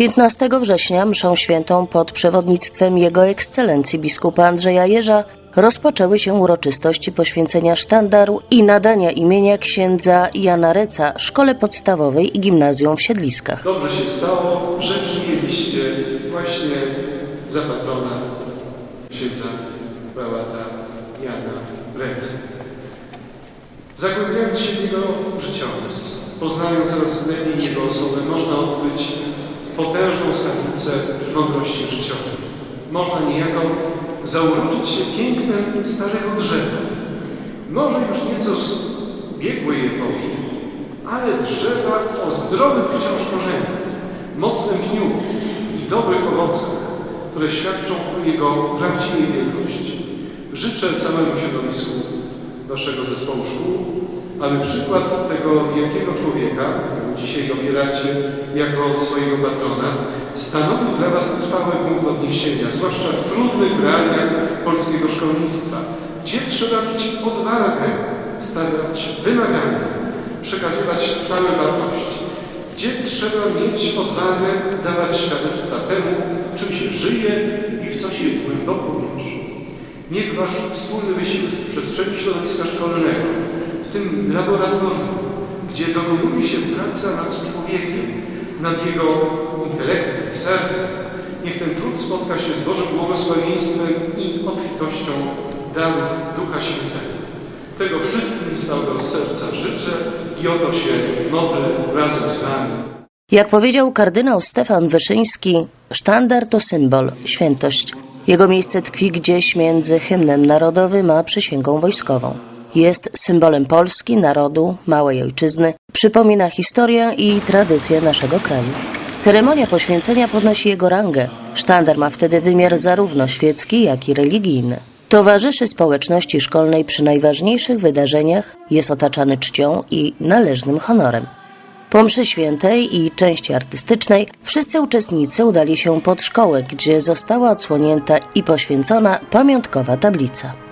15 września mszą świętą pod przewodnictwem Jego Ekscelencji biskupa Andrzeja Jeża rozpoczęły się uroczystości poświęcenia sztandaru i nadania imienia księdza Jana Reca Szkole Podstawowej i Gimnazjum w Siedliskach. Dobrze się stało, że przyjęliście właśnie za patrona księdza prałata Jana Ręce. Zagłębiając się w jego życiorys, poznając coraz lepiej jego osobę, można odkryć potężną skarbnicę mądrości życiowej. Można niejako zauroczyć się pięknem starego drzewa. Może już nieco z biegłej epoki, ale drzewa o zdrowym wciąż korzeniu, mocnym pniu i dobrych owocach, które świadczą o jego prawdziwej wielkości. Życzę całemu środowisku naszego zespołu szkół, aby przykład tego wielkiego człowieka, którego dzisiaj obieracie jako swojego patrona, stanowił dla Was trwały punkt odniesienia, zwłaszcza w trudnych realiach polskiego szkolnictwa, gdzie trzeba mieć odwagę, stawiać wymagania, przekazywać trwałe wartości, gdzie trzeba mieć odwagę dawać świadectwa temu, czym się żyje i w co się głęboko wierzy. Niech Wasz wspólny wysiłek w przestrzeni środowiska szkolnego, w tym laboratorium, gdzie dokonuje się praca nad człowiekiem, nad jego intelektem, sercem, niech ten trud spotka się z Bożym błogosławieństwem i obfitością darów Ducha Świętego. Tego wszystkim z całego serca życzę i o to się modlę razem z Wami. Jak powiedział kardynał Stefan Wyszyński, sztandar to symbol, świętość. Jego miejsce tkwi gdzieś między hymnem narodowym a przysięgą wojskową. Jest symbolem Polski, narodu, małej ojczyzny, przypomina historię i tradycje naszego kraju. Ceremonia poświęcenia podnosi jego rangę. Sztandar ma wtedy wymiar zarówno świecki, jak i religijny. Towarzyszy społeczności szkolnej przy najważniejszych wydarzeniach, jest otaczany czcią i należnym honorem. Po mszy świętej i części artystycznej wszyscy uczestnicy udali się pod szkołę, gdzie została odsłonięta i poświęcona pamiątkowa tablica.